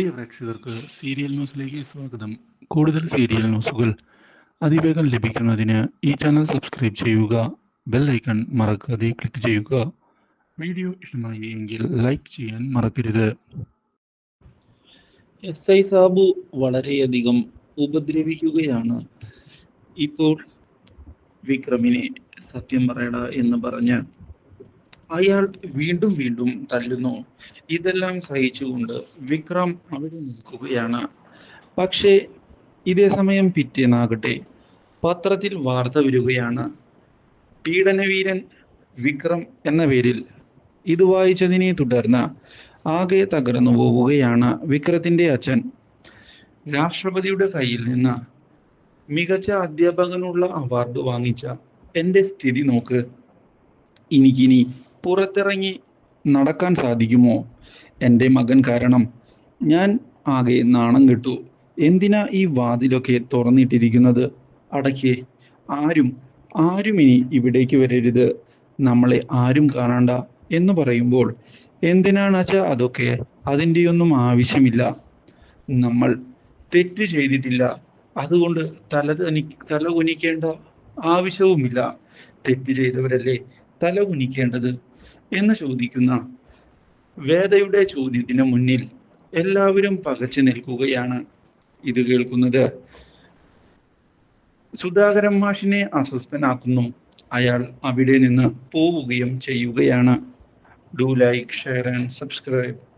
പ്രിയ പ്രേക്ഷകർക്ക് സീരിയൽ ന്യൂസിലേക്ക് സ്വാഗതം. കൂടുതൽ സീരിയൽ ന്യൂസുകൾ അതിവേഗം ലഭിക്കുന്നതിന് ഈ ചാനൽ സബ്സ്ക്രൈബ് ചെയ്യുക ബെൽ ഐക്കൺ മറക്കാതെ ക്ലിക്ക് ചെയ്യുക. വീഡിയോ ഇഷ്ടമായി എങ്കിൽ ലൈക്ക് ചെയ്യാൻ മറക്കരുത്. എസ് ഐ സാബു വളരെയധികം ഉപദ്രവിക്കുകയാണ്. ഇപ്പോൾ വിക്രമിനെ സത്യം പറയട എന്ന് പറഞ്ഞ് അയാൾ വീണ്ടും വീണ്ടും തല്ലുന്നു. ഇതെല്ലാം സഹിച്ചുകൊണ്ട് വിക്രം അവിടെ നിൽക്കുകയാണ്. പക്ഷേ ഇതേ സമയം പിറ്റേന്നാകട്ടെ പത്രത്തിൽ വാർത്ത വരികയാണ്. പീഡനവീരൻ വിക്രം എന്ന പേരിൽ ഇത് വായിച്ചതിനെ തുടർന്ന് ആകെ തകർന്നു പോവുകയാണ് വിക്രത്തിന്റെ അച്ഛൻ. രാഷ്ട്രപതിയുടെ കയ്യിൽ നിന്ന് മികച്ച അധ്യാപകനുള്ള അവാർഡ് വാങ്ങിച്ച എന്റെ സ്ഥിതി നോക്ക്. എനിക്കിനി പുറത്തിറങ്ങി നടക്കാൻ സാധിക്കുമോ? എന്റെ മകൻ കാരണം ഞാൻ ആകെ നാണം കെട്ടു. എന്തിനാ ഈ വാതിലൊക്കെ തുറന്നിട്ടിരിക്കുന്നത്? അടയ്ക്കേ ആരും ആരും ഇനി ഇവിടേക്ക് വരരുത്. നമ്മളെ ആരും കാണണ്ട എന്ന് പറയുമ്പോൾ എന്തിനാണ് അച്ഛ അതൊക്കെ? അതിന്റെയൊന്നും ആവശ്യമില്ല. നമ്മൾ തെറ്റ് ചെയ്തിട്ടില്ല. അതുകൊണ്ട് തല തല കുനിക്കേണ്ട ആവശ്യവുമില്ല. തെറ്റ് ചെയ്തവരല്ലേ തല കുനിക്കേണ്ടത്? എന്ന് ചോദിക്കുന്ന വേദയുടെ ചോദ്യത്തിന് മുന്നിൽ എല്ലാവരും പകച്ചു നിൽക്കുകയാണ്. ഇത് കേൾക്കുന്നത് സുധാകരൻ മാഷിനെ അസ്വസ്ഥനാക്കുന്നു. അയാൾ അവിടെ നിന്ന് പോവുകയും ചെയ്യുകയാണ്. Do like share and subscribe